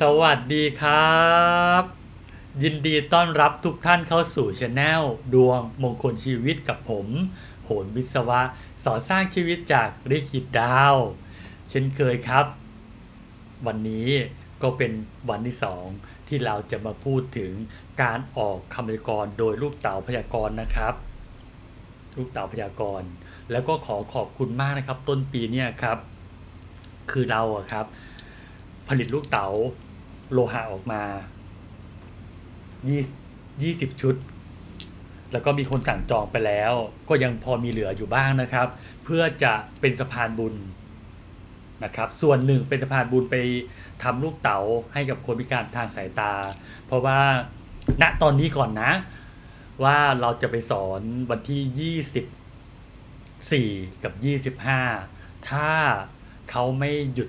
สวัสดีครับ ยินดีต้อนรับทุกท่านเข้าสู่ช anel ดวงมงคลชีวิตกับผม โหนวิศวะ สอนสร้างชีวิตจากริขิตดาว เช่นเคยครับ วันนี้ก็เป็นวันที่สองที่เราจะมาพูดถึงการออกคำพยากรณ์โดยลูกเต๋าพยากรณ์นะครับ ลูกเต๋าพยากรณ์ แล้วก็ขอขอบคุณมากนะครับ ต้นปีเนี่ยครับ คือเราอะครับผลิตลูกเต๋า โลหะออกมา20ชุด แล้วก็มีคนสั่งจองไปแล้ว ก็ยังพอมีเหลืออยู่บ้างนะครับ เพื่อจะเป็นสะพานบุญนะครับ ส่วนหนึ่งเป็นสะพานบุญไปทำลูกเต๋าให้กับคนพิการทางสายตา เพราะว่าณตอนนี้ก่อนนะ ว่าเราจะไปสอนวันที่ 24 กับ 25 ถ้าเขาไม่หยุด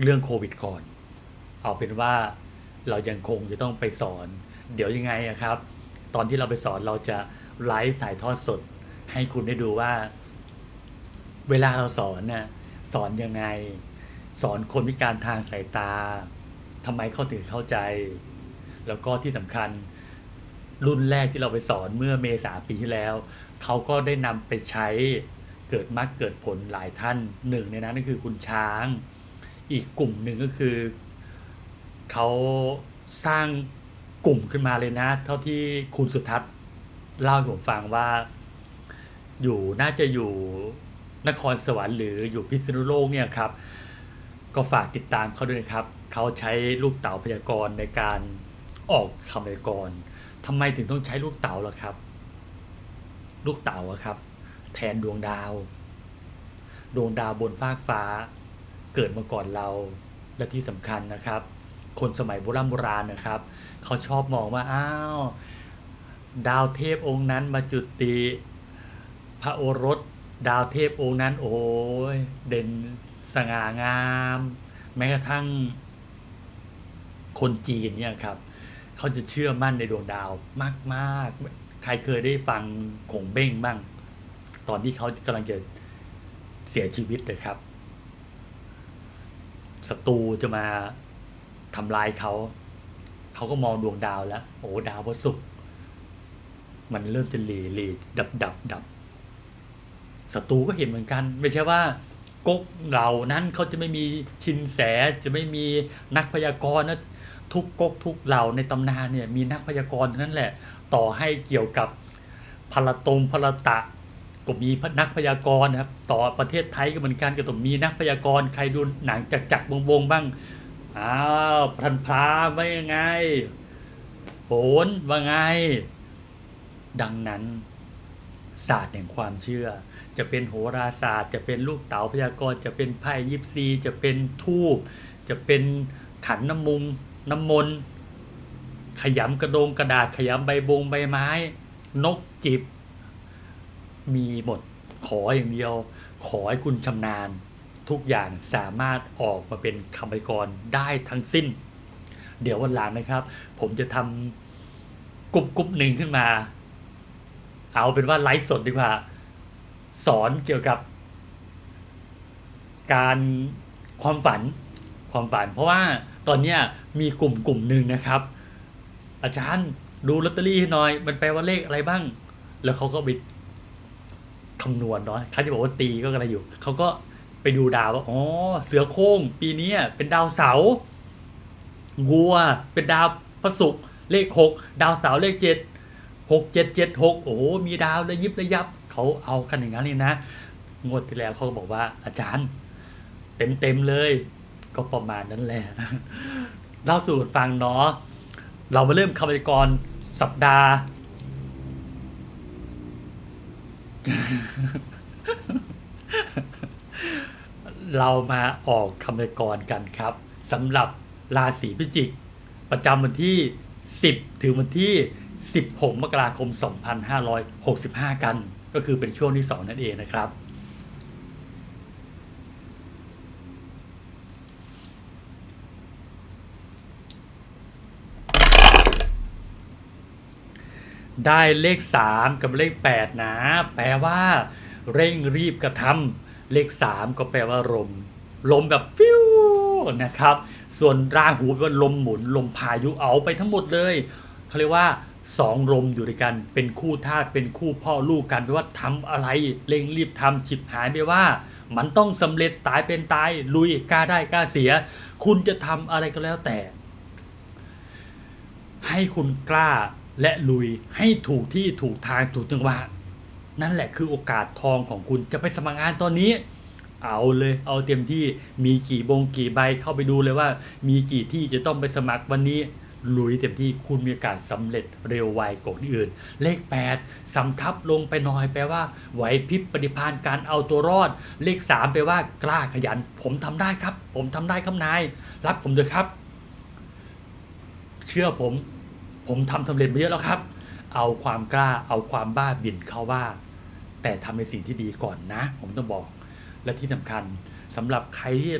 เรื่องโควิดก่อน เอาเป็นว่าเรายังคงจะต้องไปสอน เดี๋ยวยังไงอะครับ ตอนที่เราไปสอนเราจะไลฟ์สายทอดสด ให้คุณได้ดูว่า เวลาเราสอนน่ะสอนยังไง สอนคนพิการทางสายตาทำไมเขาถึงเข้าใจ แล้วก็ที่สำคัญรุ่นแรกที่เราไปสอนเมื่อเมษาปีที่แล้ว เขาก็ได้นำไปใช้เกิดมรรคเกิดผลหลายท่านหนึ่งในนั้นก็คือคุณช้าง อีกกลุ่มหนึ่งก็คือเขาสร้างกลุ่มขึ้นมาเลยนะ เท่าที่คุณสุทัศน์เล่าให้ผมฟังว่า อยู่น่าจะอยู่นครสวรรค์หรืออยู่พิษณุโลกเนี่ยครับ ก็ฝากติดตามเขาด้วยนะครับ เขาใช้ลูกเต๋าพยากรณ์ในการออกคำพยากรณ์ทำไมถึงต้องใช้ลูกเต๋าล่ะครับ ลูกเต๋าครับ แทนดวงดาว ดวงดาวบนฟากฟ้า เกิดมาก่อนเรา และที่สำคัญนะครับ คนสมัยโบราณโบราณนะครับ เขาชอบมองว่าอ้าวดาวเทพองค์นั้นมาจุติพระโอรสดาวเทพองค์นั้นโอ้ยเด่นสง่างาม แม้กระทั่งคนจีนเนี่ยครับ เขาจะเชื่อมั่นในดวงดาวมากๆ ใครเคยได้ฟังขงเบ้งบ้าง ตอนที่เขากำลังจะเสียชีวิตเลยครับ ศัตรูจะมาทำลายเขา เขาก็มองดวงดาวแล้ว โอ้ดาวพระศุกร์มันเริ่มจะหลีหลีดับดับดับศัตรูก็เห็นเหมือนกัน ไม่ใช่ว่าก๊กเหล่านั้นเขาจะไม่มีชินแสจะไม่มีนักพยากรณ์นะทุกก๊กทุกเหล่าในตำนานเนี่ยมีนักพยากรณ์นั้นแหละ ต่อให้เกี่ยวกับพลตงพลตะ ก็มีนักพยากรณ์นะครับ ต่อประเทศไทยก็เหมือนกันก็ต้องมีนักพยากรณ์ใครดูหนังจักจักวงวงบ้างอ้าวพันพราว่ายังไงโหนว่าไง ดังนั้น ศาสตร์แห่งความเชื่อ จะเป็นโหราศาสตร์ จะเป็นลูกเต๋าพยากรณ์จะเป็นไพ่ยิปซี จะเป็นทูบจะเป็นขันน้ำมุงน้ำมนต์ขยำกระโดงกระดาษขยำใบบงใบไม้ นกจิบ มีหมดขออย่างเดียว ขอให้คุณชำนาญ ทุกอย่างสามารถออกมาเป็นคำพยากรณ์ได้ทั้งสิ้น เดี๋ยววันหลังนะครับ ผมจะทำกลุ่มกลุ่มหนึ่งขึ้นมา เอาเป็นว่าไลฟ์สดดีกว่า สอนเกี่ยวกับ การความฝันความฝัน เพราะว่าตอนนี้มีกลุ่มกลุ่มหนึ่งนะครับ อาจารย์ดูลอตเตอรี่ให้หน่อย มันแปลว่าเลขอะไรบ้าง แล้วเขาก็ไป คำนวณเนาะเขาจะบอกว่าตีก็อะไรอยู่ เขาก็ไปดูดาวว่าอ๋อเสือโคร่งปีนี้เป็นดาวเสาร์งัวเป็นดาวพระศุกร์เลขหกดาวเสาร์เลขเจ็ดหกเจ็ดเจ็ดหกโอ้โหมีดาวระยิบระยับ เขาเอากันอย่างนั้นเลยนะ งวดที่แล้วเขาก็บอกว่าอาจารย์ เต็มเต็มเลย ก็ประมาณนั้นแหละเล่าสู่ฟังเนาะเรามาเริ่มคำพยากรณ์สัปดาห์ เรามาออกคำพยากรกันครับสำหรับราศีพิจิก ประจำวันที่ 10 ถึงวันที่ 16 มกราคม 2565 กัน ก็คือเป็นช่วงที่ 2 นั่นเองนะครับ ได้เลข 3 กับเลข 8 นะ แปลว่า เร่งรีบกระทำเลข 3 ก็แปลว่าลม ลมแบบฟิวนะครับ ส่วนราหูแปลว่าลมหมุน ลมพายุเอาไปทั้งหมดเลยเขาเรียกว่าสองลมอยู่ด้วยกัน เป็นคู่ธาตุเป็นคู่พ่อลูกกันแปลว่าทำอะไร เร่งรีบทำฉิบหายไปว่า มันต้องสำเร็จตายเป็นตาย ลุยกล้าได้กล้าเสีย คุณจะทำอะไรก็แล้วแต่ ให้คุณกล้า และลุยให้ถูกที่ถูกทางถูกจังหวะนั่นแหละคือโอกาสทองของคุณจะไปสมัครงานตอนนี้ เอาเลยเอาเต็มที่มีกี่บงกี่ใบเข้าไปดูเลยว่า มีกี่ที่จะต้องไปสมัครวันนี้ลุยเต็มที่คุณมีโอกาสสำเร็จเร็วไวกว่าคนอื่น เลข 8 สำทับลงไปหน่อยแปลว่า ไหวพริบปฏิภาณการเอาตัวรอด เลข 3 แปลว่ากล้าขยัน ผมทำได้ครับ ผมทำได้ครับนาย รับผมด้วยครับ เชื่อผม ผมทำสำเร็จมาเยอะแล้วครับ เอาความกล้าเอาความบ้าบิ่นเข้าว่า แต่ทำในสิ่งที่ดีก่อนนะ ผมต้องบอก และที่สำคัญสำหรับใครที่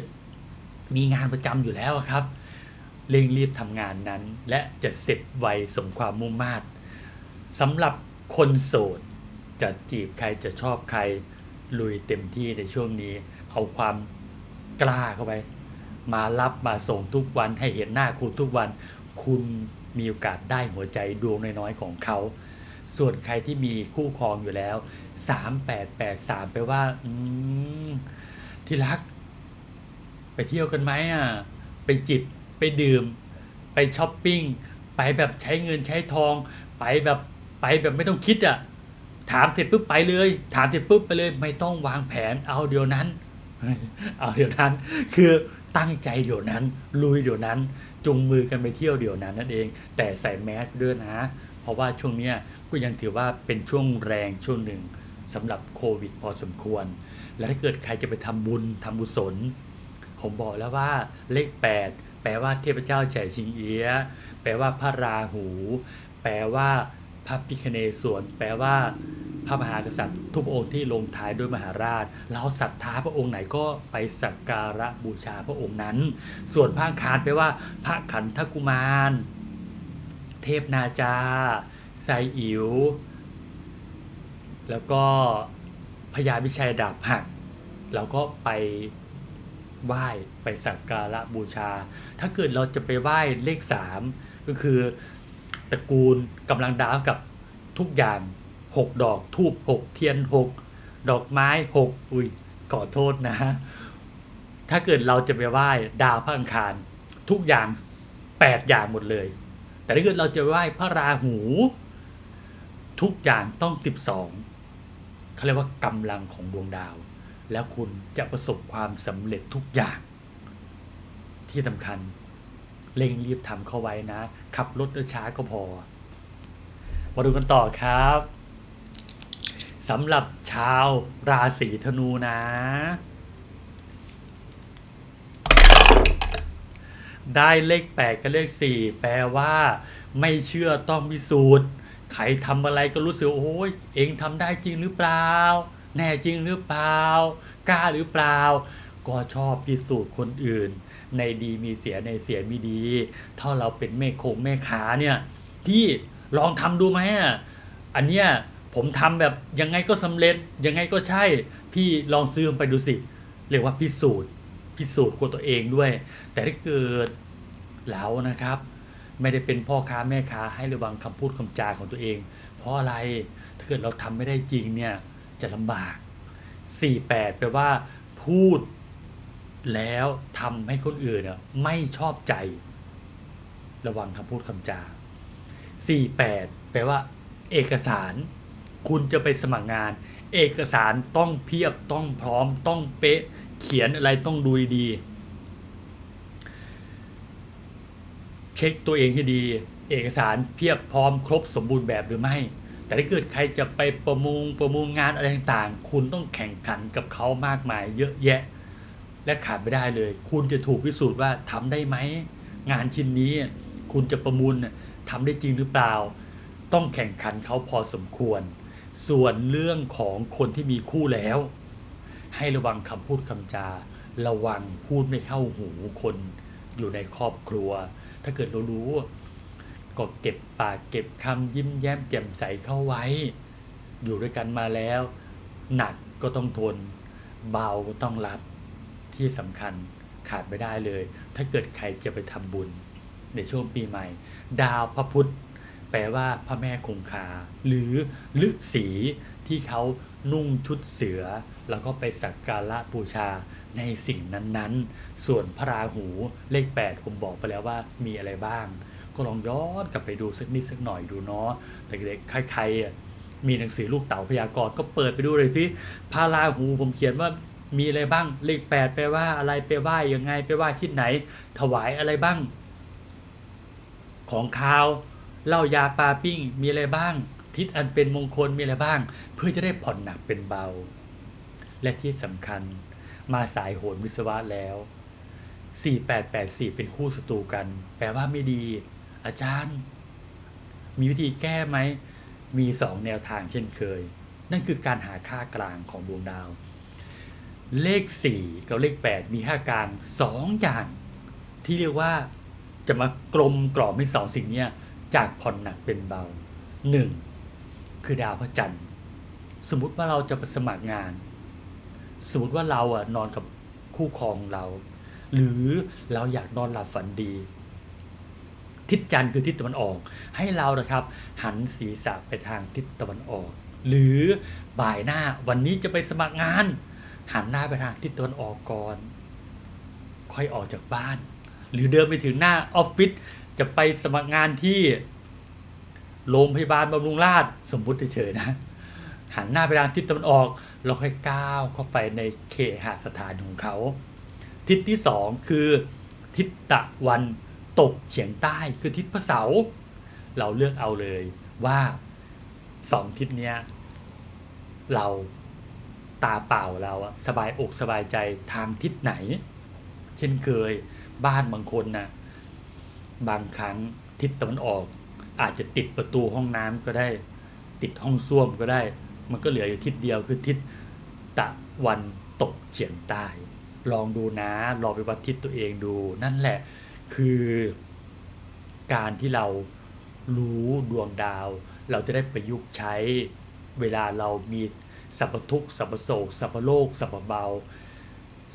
มีงานประจำอยู่แล้วครับ เร่งรีบทำงานนั้น และจะเสร็จไวสมความมุ่งมา่สำหรับคนโสดจะจีบใครจะชอบใครลุยเต็มที่ในช่วงนี้ เอาความกล้าเข้าไป มารับมาส่งทุกวันให้เห็นหน้าคุณทุกวัน คุณ มีโอกาสได้หัวใจดวงน้อยๆของเขา ส่วนใครที่มีคู่ครองอยู่แล้ว 3883แปว่าอืมที่รัก ไปเที่ยวกันไหมอะ ไปจิบ ไปดื่ม ไปช้อปปิ้ง ไปแบบใช้เงินใช้ทอง ไปแบบไปแบบไม่ต้องคิดอะ ถามเสร็จปุ๊บไปเลย ถามเสร็จปุ๊บไปเลย ไม่ต้องวางแผนเอาเดี๋ยวนั้น เอาเดี๋ยวนั้น คือตั้งใจเดี๋ยวนั้น ลุยเดี๋ยวนั้น จุงมือกันไปเที่ยวเดี๋ยวนั้นนั่นเอง แต่ใส่แมสด้วยนะ เพราะว่าช่วงนี้ก็ยังถือว่าเป็นช่วงแรงช่วงหนึ่งสำหรับโควิดพอสมควร และถ้าเกิดใครจะไปทำบุญทำบุญศนผมบอกแล้วว่าเลข 8 แปลว่าเทพเจ้าแฉ่ชิงเอียะแปลว่าพระราหู แปลว่า พระพิคเนศวรแปลว่าพระมหากษัตริย์ทุกองค์ที่ลงท้ายด้วยมหาราช เราศรัทธาพระองค์ไหนก็ไปสักการะบูชาพระองค์นั้น ส่วนพระคารแปลว่า พระขันธกุมาร เทพนาจาไซอิ๋วแล้วก็พญาวิชัยดาบหักเราก็ไปไหว้ไปสักการะบูชา ถ้าเกิดเราจะไปไหว้เลขสามก็คือ ตระกูลกำลังดาวกับทุกอย่างหกดอกทูบหกเทียนหกดอกไม้หกอุ้ยขอโทษนะถ้าเกิดเราจะไปไหว้ดาวพระอังคาร ทุกอย่างแปดอย่างหมดเลย แต่ถ้าเกิดเราจะไหว้พระราหู ทุกอย่างต้องสิบสองเขาเรียกว่ากำลังของดวงดาว แล้วคุณจะประสบความสำเร็จทุกอย่างที่สำคัญ เร่งรีบทำเข้าไว้นะ ขับรถช้าก็พอ มาดูกันต่อครับสำหรับชาวราศีธนูนะ ได้เลข 8 กับเลข 4 แปลว่าไม่เชื่อต้องพิสูจน์ใครทำอะไรก็รู้สึกโอ้ยเองทำได้จริงหรือเปล่า แน่จริงหรือเปล่ากล้าหรือเปล่า ก็ชอบพิสูจน์คนอื่น ในดีมีเสียในเสียมีดี ถ้าเราเป็นแม่โคงแม่ขาเนี่ยพี่ลองทำดูไหมอะอันเนี้ยผมทำแบบยังไงก็สำเร็จยังไงก็ใช่ พี่ลองซื้อมไปดูสิ เรียกว่าพิสูจน์พิสูจน์กับตัวเองด้วย แต่ถ้าเกิดเรานะครับ ไม่ได้เป็นพ่อค้าแม่ค้าให้ระวังคำพูดคำจาของตัวเอง เพราะอะไรถ้าเกิดเราทำไม่ได้จริงเนี่ยจะลำบาก 48แปลว่าพูด แล้วทำให้คนอื่นไม่ชอบใจ ระวังคำพูดคำจา 48 แปลว่า เอกสาร คุณจะไปสมัครงาน เอกสารต้องเพียบต้องพร้อมต้องเป๊ะ เขียนอะไรต้องดูดี เช็คตัวเองให้ดี เอกสารเพียบพร้อมครบสมบูรณ์แบบหรือไม่แต่ถ้าเกิดใครจะไปประมูลประมูลงานอะไรต่างๆ คุณต้องแข่งขันกับเขามากมายเยอะแยะ และขาดไม่ได้เลย คุณจะถูกพิสูจน์ว่าทำได้ไหม งานชิ้นนี้คุณจะประมูลน่ะทำได้จริงหรือเปล่า ต้องแข่งขันเขาพอสมควร ส่วนเรื่องของคนที่มีคู่แล้ว ให้ระวังคำพูดคำจา ระวังพูดไม่เข้าหูคนอยู่ในครอบครัว ถ้าเกิดเรารู้ก็เก็บปากเก็บคำยิ้มแย้มแจ่มใสเข้าไว้ อยู่ด้วยกันมาแล้ว หนักก็ต้องทน เบาก็ต้องรับ ที่สำคัญขาดไม่ได้เลย ถ้าเกิดใครจะไปทำบุญในช่วงปีใหม่ ดาวพระพุธแปลว่าพระแม่คงคา หรือฤาษีที่เขานุ่งชุดเสือ แล้วก็ไปสักการะบูชาในสิ่งนั้นๆ ส่วนพระราหูเลข 8 ผมบอกไปแล้วว่ามีอะไรบ้าง ก็ลองย้อนกลับไปดูสักนิดสักหน่อยดูเนาะแต่เด็กใครๆมีหนังสือลูกเต๋าพยากรณ์ก็เปิดไปดูเลยสิพระราหูผมเขียนว่า มีอะไรบ้าง เลขแปลว่าอะไรไปไหว้ยังไงไปไหว้ที่ไหน ถวายอะไรบ้าง ของคาวเหล้ายาปลาปิ้ง มีอะไรบ้าง ทิศอันเป็นมงคลมีอะไรบ้าง เพื่อจะได้ผ่อนหนักเป็นเบา และที่สำคัญ มาสายโหนวิศวะแล้ว4884 เป็นคู่ศัตรูกัน แปลว่าไม่ดี อาจารย์ มีวิธีแก้ไหม มีสองแนวทางเช่นเคย นั่นคือการหาค่ากลางของดวงดาว เลข 4 กับเลข 8 มีค่ากลาง2อย่าง ที่เรียกว่าจะมากลมกล่อมให้สองสิ่งนี้จากผ่อนหนักเป็นเบา 1. คือดาวพระจันทร์ สมมุติว่าเราจะไปสมัครงาน สมมติว่าเราอะนอนกับคู่ครองเรา หรือเราอยากนอนหลับฝันดี ทิศจันทร์คือทิศตะวันออก ให้เรานะครับหันศีรษะไปทางทิศตะวันออก หรือบ่ายหน้าวันนี้จะไปสมัครงาน หันหน้าไปทางทิศตะวันออกก่อน ค่อยออกจากบ้าน หรือเดินไปถึงหน้าออฟฟิศจะไปสมัครงานที่โรงพยาบาลบำรุงราษฎร์สมมุติเฉยๆนะ หันหน้าไปทางทิศตะวันออกเราค่อยก้าวเข้าไปในเคหสถานของเขา ทิศที่สองคือทิศตะวันตกเฉียงใต้คือทิศพระเสา เราเลือกเอาเลยว่าสองทิศเนี้ยเรา ตาเปล่าเราอะสบายอกสบายใจทางทิศไหน เช่นเคยบ้านบางคนนะบางครั้งทิศตะวันออก อาจจะติดประตูห้องน้ำก็ได้ ติดห้องส้วมก็ได้ มันก็เหลืออยู่ทิศเดียวคือทิศตะวันตกเฉียงใต้ ลองดูนะลองไปวัดทิศตัวเองดู นั่นแหละคือการที่เรารู้ดวงดาว เราจะได้ประยุกต์ใช้เวลาเรามี สัพพทุกสัพพโศกสัพพโลกสัพพเบา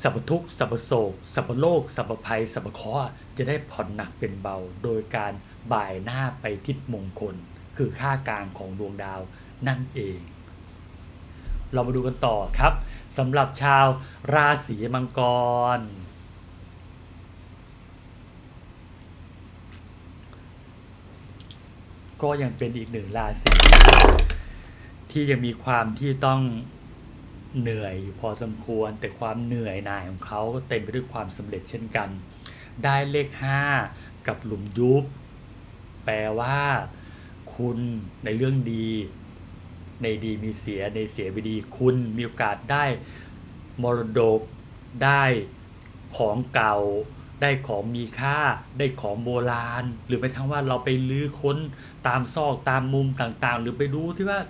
สัพพทุกสัพพโศกสัพพโลกสัพพภัยสัพพเคราะห์จะได้ผ่อนหนักเป็นเบา โดยการบ่ายหน้าไปทิศมงคล คือค่ากลางของดวงดาวนั่นเอง เรามาดูกันต่อครับสำหรับชาวราศีมังกร ก็ยังเป็นอีกหนึ่งราศี ที่ยังมีความที่ต้องเหนื่อยอยู่พอสมควร แต่ความเหนื่อยหน่ายของเขาก็เต็มไปด้วยความสำเร็จเช่นกัน ได้เลข 5 กับหลุมยุบ แปลว่า คุณในเรื่องดี ในดีมีเสียในเสียไม่ดี คุณมีโอกาสได้มรดก ได้ของเก่า ได้ของมีค่า ได้ของโบราณ หรือไปทั้งว่าเราไปลื้อค้นตามซอกตามมุมต่างๆ หรือไปดูที่ว่า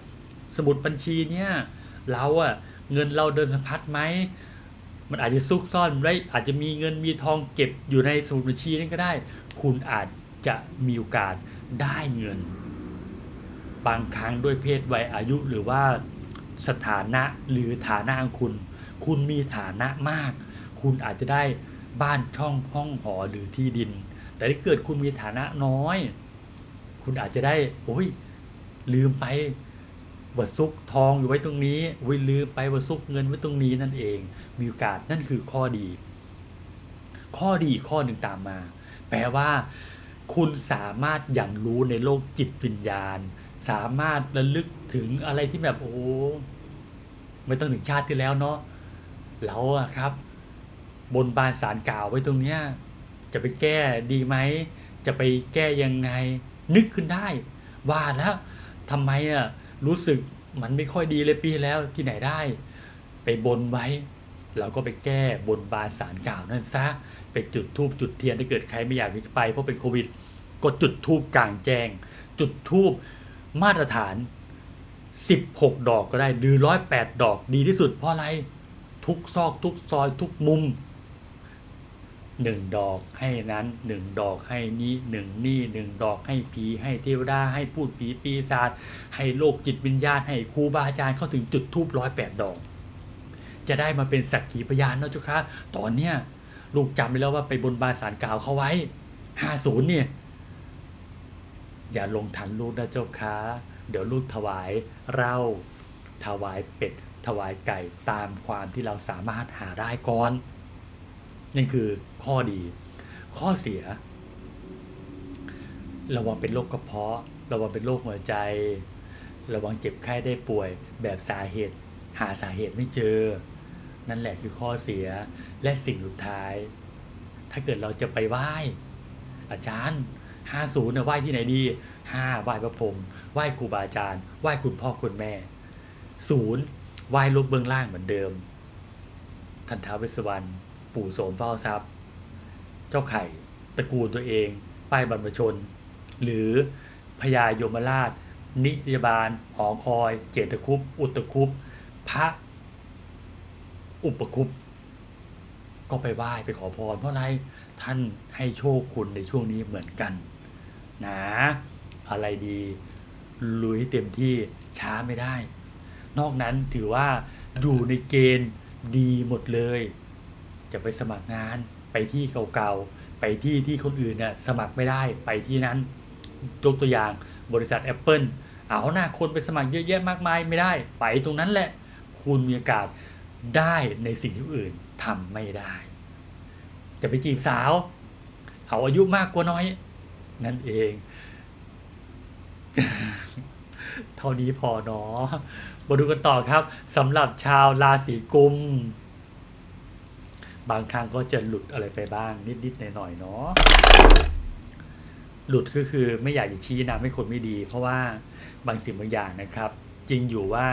สมุดบัญชีเนี่ยเราอะเงินเราเดินสะพัดไหมมันอาจจะซุกซ่อนไว้อาจจะมีเงินมีทองเก็บอยู่ในสมุดบัญชีนั้นก็ได้ คุณอาจจะมีโอกาสได้เงิน บางครั้งด้วยเพศวัยอายุหรือว่าสถานะหรือฐานะของคุณ คุณมีฐานะมาก คุณอาจจะได้บ้านช่องห้องหอหรือที่ดิน แต่ถ้าเกิดคุณมีฐานะน้อย คุณอาจจะได้ โอ้ย ลืมไป บดซุกทองอยู่ไว้ตรงนี้วิลืมไปบดซุกเงินไว้ตรงนี้นั่นเอง มีโอกาสนั่นคือข้อดี ข้อดีข้อหนึ่งตามมา แปลว่า คุณสามารถอย่างรู้ในโลกจิตวิญญาณ สามารถระลึกถึงอะไรที่แบบโอ้ไม่ต้องถึงชาติที่แล้วเนาะเราอะครับ บนบานสารกล่าวไว้ตรงเนี้ยจะไปแก้ดีไหม จะไปแก้ยังไง นึกขึ้นได้ ว่าแล้วทำไมอะ รู้สึกมันไม่ค่อยดีเลยปีแล้วที่ไหนได้ ไปบนไว้ เราก็ไปแก้บนบานสารกล่าวนั่นซะไปจุดทูบจุดเทียนถ้าเกิดใครไม่อยากไปเพราะเป็นโควิดก็จุดทูบกลางแจ้ง จุดทูบมาตรฐาน 16 ดอกก็ได้หรือ108 ดอกดีที่สุดเพราะอะไร ทุกซอกทุกซอยทุกมุม หนึ่งดอกให้นั้นหนึ่งดอกให้นี้หนึ่งนี่หนึ่งดอกให้ผีให้เทวดาให้พูดผีปีศาจให้โลกจิตวิญญาณให้ครูบาอาจารย์เข้าถึงจุดทูบร้อยแปดดอก จะได้มาเป็นสักขีพยานนะเจ้าค่ะตอนเนี้ยลูกจำไว้แล้วว่าไปบนบานสารกล่าวเขาไว้ห้าศูนย์เนี่ย อย่าลงทันลูกนะเจ้าค้าเดี๋ยวลูกถวายเหล้าถวายเป็ด ถวายไก่ตามความที่เราสามารถหาได้ก่อน นั่นคือข้อดี ข้อเสีย ระวังเป็นโรคกระเพาะ ระวังเป็นโรคหัวใจ ระวังเจ็บไข้ได้ป่วย แบบสาเหตุ หาสาเหตุไม่เจอ นั่นแหละคือข้อเสียและสิ่งสุดท้าย ถ้าเกิดเราจะไปไหว้อาจารย์50เนี่ยไหว้ที่ไหนดี5ไหว้พระพรหมไหว้ครูบาอาจารย์ไหว้คุณพ่อคุณแม่0ไหว้ลูกเบื้องล่างเหมือนเดิมท่านท้าวเวสสวรรณ ปู่โสมเฝ้าทรัพย์ เจ้าไข่ตระกูลตัวเองป้ายบรรพชน หรือพญายมราช นิยบาลหอคอย เจตคุปอุตคุปพระอุปคุปก็ไปไหว้ไปขอพร เพราะอะไรท่านให้โชคคุณในช่วงนี้เหมือนกันนะอะไรดีลุยให้เต็มที่ช้าไม่ได้ นอกนั้นถือว่าอยู่ในเกณฑ์ดีหมดเลย จะไปสมัครงานไปที่เก่าๆ ไปที่ที่คนอื่นเนี่ยสมัครไม่ได้ไปที่นั้นยกตัวอย่างบริษัท Apple เอาหน้าคนไปสมัครเยอะแยะมากมายไม่ได้ ไปตรงนั้นแหละ คุณมีโอกาสได้ในสิ่งที่อื่นทำไม่ได้ จะไปจีบสาว เอาอายุมากกว่าน้อย นั่นเอง เท่านี้พอเนาะมาดูกันต่อครับสำหรับชาวราศีกุม บางครั้งก็จะหลุดอะไรไปบ้างนิดๆหน่อยๆเนาะหลุดก็คือไม่อยากจะชี้นำให้คนไม่ดี เพราะว่าบางสิ่งบางอย่างนะครับ จริงอยู่ว่า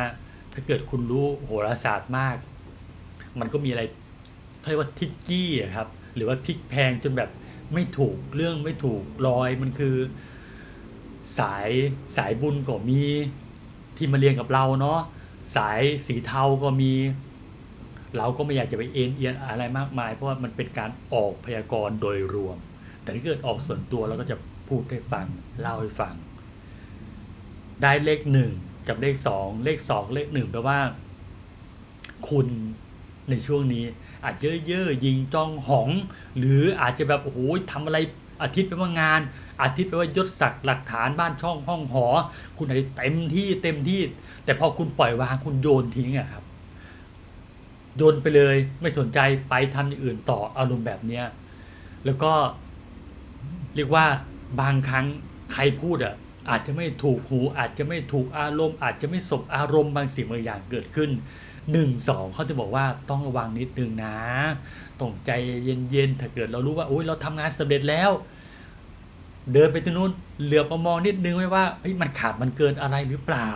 ถ้าเกิดคุณรู้โหราศาสตร์มาก มันก็มีอะไรเรียกว่าทิกกี้ครับ หรือว่าพลิกแพงจนแบบไม่ถูกเรื่องไม่ถูกรอยมันคือ สายสายบุญก็มีที่มาเรียนกับเราเนาะสายสีเทาก็มี เราก็ไม่อยากจะไปเอ็นเอียนอะไรมากมาย เพราะว่ามันเป็นการออกพยากรณ์โดยรวม แต่ถ้าเกิดออกส่วนตัวเราก็จะพูดให้ฟังเล่าให้ฟัง ได้เลขหนึ่งกับเลขสองเลขสองเลขหนึ่งแปลว่า คุณในช่วงนี้ อาจจะเยอๆยิงจ้องหอง หรืออาจจะแบบโอ้โหทำอะไรอาทิตย์ไปว่างาน อาทิตย์ไปว่ายศศักดิ์หลักฐานบ้านช่องห้องหอ คุณอาจจะเต็มที่เต็มที่ แต่พอคุณปล่อยวางคุณโยนทิ้งอะครับ โยนไปเลยไม่สนใจไปทำอย่างอื่นต่ออารมณ์แบบเนี้ยแล้วก็เรียกว่าบางครั้งใครพูดอะอาจจะไม่ถูกหูอาจจะไม่ถูกอารมณ์ อาจจะไม่สบอารมณ์บางสิ่งบางอย่างเกิดขึ้นหนึ่งสองเขาจะบอกว่าต้องระวังนิดนึงนะต้องใจเย็นๆถ้าเกิดเรารู้ว่าโอ้ยเราทำงานสำเร็จแล้ว เดินไปตรงนู้นเหลือบมามองนิดนึงไว้ว่าเฮ้ยมันขาดมันเกินอะไรหรือเปล่า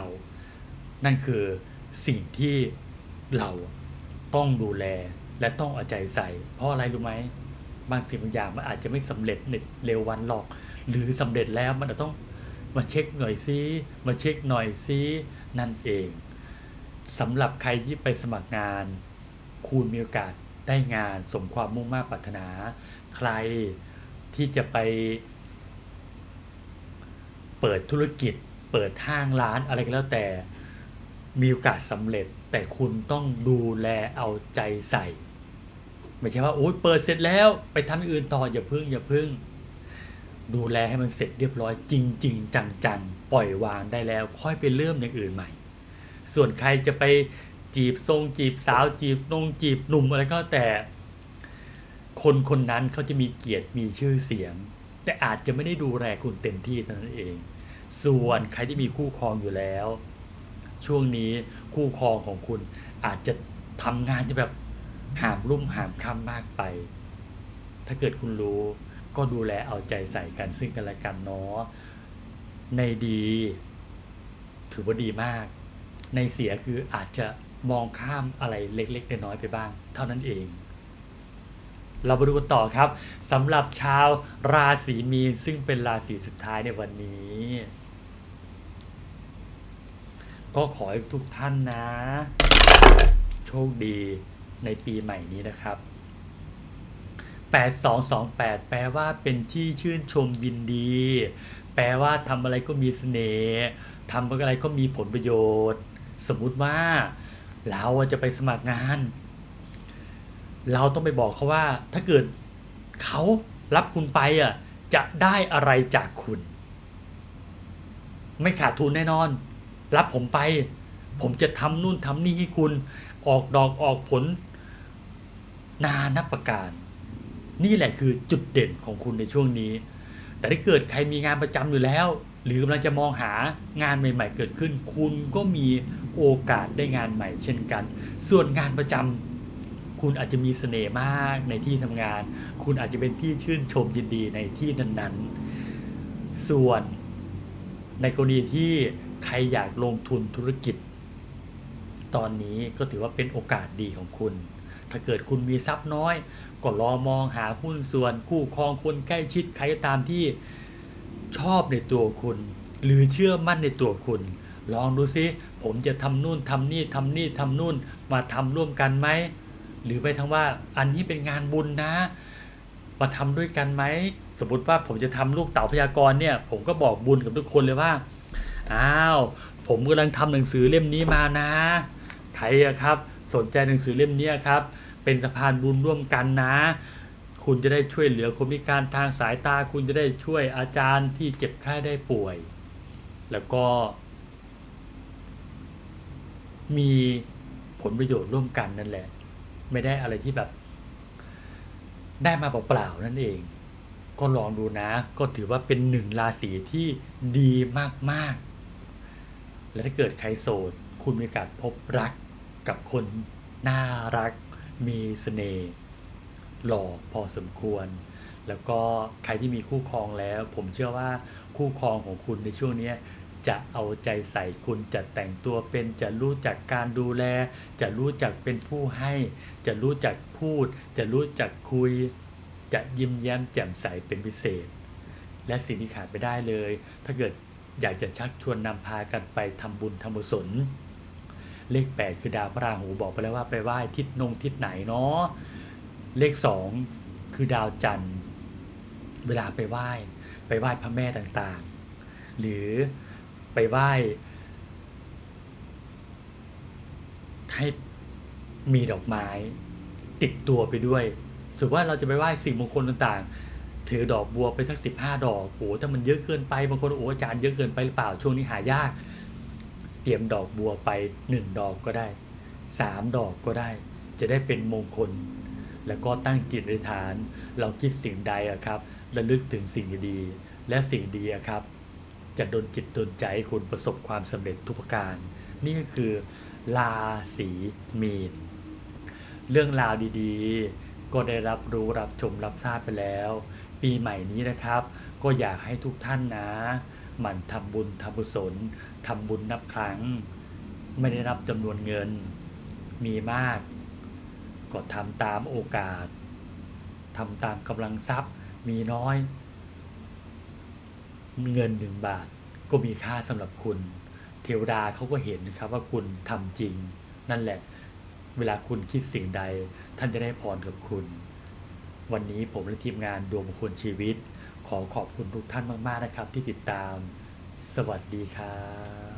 นั่นคือสิ่งที่เรา ต้องดูแลและต้องเอาใจใส่ เพราะอะไรรู้ไหมบางสิ่งบางอย่างมันอาจจะไม่สำเร็จในเร็ววันหรอก หรือสำเร็จแล้วมันจะต้องมาเช็คหน่อยซิมาเช็คหน่อยซินั่นเองสำหรับใครที่ไปสมัครงาน คุณมีโอกาสได้งานสมความมุ่งมา่ปรารถนา ใครที่จะไป เปิดธุรกิจ เปิดห้างร้านอะไรก็แล้วแต่มีโอกาสสำเร็จ แต่คุณต้องดูแลเอาใจใส่ ไม่ใช่ว่าโอ้ยเปิดเสร็จแล้วไปทำอื่นต่ออย่าพึ่งอย่าพึ่ง ดูแลให้มันเสร็จเรียบร้อยจริงๆจังๆ ปล่อยวางได้แล้ว ค่อยไปเริ่มอย่างอื่นใหม่ ส่วนใครจะไปจีบทรงจีบสาวจีบนงจีบหนุ่มอะไรก็แต่ คนคนนั้นเขาจะมีเกียรติมีชื่อเสียง แต่อาจจะไม่ได้ดูแลคุณเต็มที่เท่านั้นเอง ส่วนใครที่มีคู่ครองอยู่แล้ว ช่วงนี้คู่ครองของคุณอาจจะทำงานจะแบบหามรุ่มหามค่ำมากไป ถ้าเกิดคุณรู้ก็ดูแลเอาใจใส่กันซึ่งกันและกันเนาะ ในดี ถือว่าดีมาก ในเสียคืออาจจะมองข้ามอะไรเล็กๆน้อยๆไปบ้าง เท่านั้นเอง เรามาดูกันต่อครับสำหรับชาวราศีมีนซึ่งเป็นราศีสุดท้ายในวันนี้ ก็ขอให้ทุกท่านนะ โชคดีในปีใหม่นี้นะครับ 8228 แปลว่าเป็นที่ชื่นชมยินดี แปลว่าทำอะไรก็มีเสน่ห์ทำอะไรก็มีผลประโยชน์ สมมุติว่าเราจะไปสมัครงาน เราต้องไปบอกเขาว่า ถ้าเกิดเขารับคุณไปอะจะได้อะไรจากคุณ ไม่ขาดทุนแน่นอน รับผมไป ผมจะทำนู่นทำนี่ให้คุณ ออกดอกออกผล นานับประการ นี่แหละคือจุดเด่นของคุณในช่วงนี้ แต่ถ้าเกิดใครมีงานประจำอยู่แล้ว หรือกำลังจะมองหางานใหม่ ๆ เกิดขึ้น คุณก็มีโอกาสได้งานใหม่ เช่นกัน ส่วนงานประจำคุณอาจจะมีเสน่ห์มากในที่ทำงาน คุณอาจจะเป็นที่ชื่นชมยินดีในที่นั้น ๆ ส่วนในกรณีที่ ใครอยากลงทุนธุรกิจ ตอนนี้ก็ถือว่าเป็นโอกาสดีของคุณ ถ้าเกิดคุณมีทรัพย์น้อย ก็รอมองหาหุ้นส่วนคู่ครองคนใกล้ชิดใครตามที่ชอบในตัวคุณ หรือเชื่อมั่นในตัวคุณ ลองดูซิผมจะทำนู่นทำนี่ทำนี่ทำนู่นมาทำร่วมกันไหมหรือไปทั้งว่าอันนี้เป็นงานบุญนะมาทำด้วยกันไหม สมมติว่าผมจะทำลูกเต่าพยากรณ์เนี่ย ผมก็บอกบุญกับทุกคนเลยว่า อ้าวผมกำลังทำหนังสือเล่มนี้มานะใครอะครับ สนใจหนังสือเล่มนี้ครับ เป็นสะพานบุญร่วมกันนะ คุณจะได้ช่วยเหลือคนพิการทางสายตา คุณจะได้ช่วยอาจารย์ที่เจ็บไข้ได้ป่วย แล้วก็ มีผลประโยชน์ร่วมกันนั่นแหละ ไม่ได้อะไรที่แบบ ได้มาเปล่าๆนั่นเอง ก็ลองดูนะ ก็ถือว่าเป็นหนึ่งราศีที่ดีมากๆ และถ้าเกิดใครโสด คุณมีโอกาสพบรักกับคนน่ารัก มีเสน่ห์หล่อพอสมควร แล้วก็ใครที่มีคู่ครองแล้ว ผมเชื่อว่าคู่ครองของคุณในช่วงนี้จะเอาใจใส่คุณจะแต่งตัวเป็นจะรู้จักการดูแล จะรู้จักเป็นผู้ให้ จะรู้จักพูด จะรู้จักคุย จะยิ้มแย้มแจ่มใสเป็นพิเศษ และสิ่งที่ขาดไม่ได้เลย ถ้าเกิด อยากจะชักชวนนำพากันไปทำบุญทำบุญสนเลข 8 คือดาวพระราหูบอกไปแล้วว่าไปไหว้ทิศนงทิศไหนเนาะเลข 2 คือดาวจันทร์ เวลาไปไหว้ไปไหว้พระแม่ต่างๆ หรือไปไหว้ให้มีดอกไม้ติดตัวไปด้วยสมมติว่าเราจะไปไหว้สิ่งมงคลต่างๆ ถือดอกบัวไปสักสิบห้าดอกโอ้ถ้ามันเยอะเกินไปบางคนโอ้อาจารย์เยอะเกินไปหรือเปล่าช่วงนี้หายาก เตรียมดอกบัวไปหนึ่งดอกก็ได้สามดอกก็ได้ จะได้เป็นมงคล แล้วก็ตั้งจิตอธิษฐาน เราคิดสิ่งใดอะครับระลึกถึงสิ่งดีและสิ่งดีอะครับ จะดนจิตดนใจให้คุณประสบความสำเร็จทุกประการ นี่ก็คือราศีมีนเรื่องราวดีๆ ก็ได้รับรู้รับชมรับทราบไปแล้ว ปีใหม่นี้นะครับ ก็อยากให้ทุกท่านนะหมั่นทำบุญทำบุญสนทำบุญนับครั้ง ไม่ได้นับจำนวนเงิน มีมาก ก็ทำตามโอกาสทำตามกำลังทรัพย์มีน้อย เงินหนึ่งบาทก็มีค่าสำหรับคุณ เทวดาเขาก็เห็นครับว่าคุณทำจริง นั่นแหละ เวลาคุณคิดสิ่งใด ท่านจะได้พรกับคุณ วันนี้ผมและทีมงานดวงมงคลชีวิต ขอขอบคุณทุกท่านมาก ๆ นะครับ ที่ติดตาม สวัสดีครับ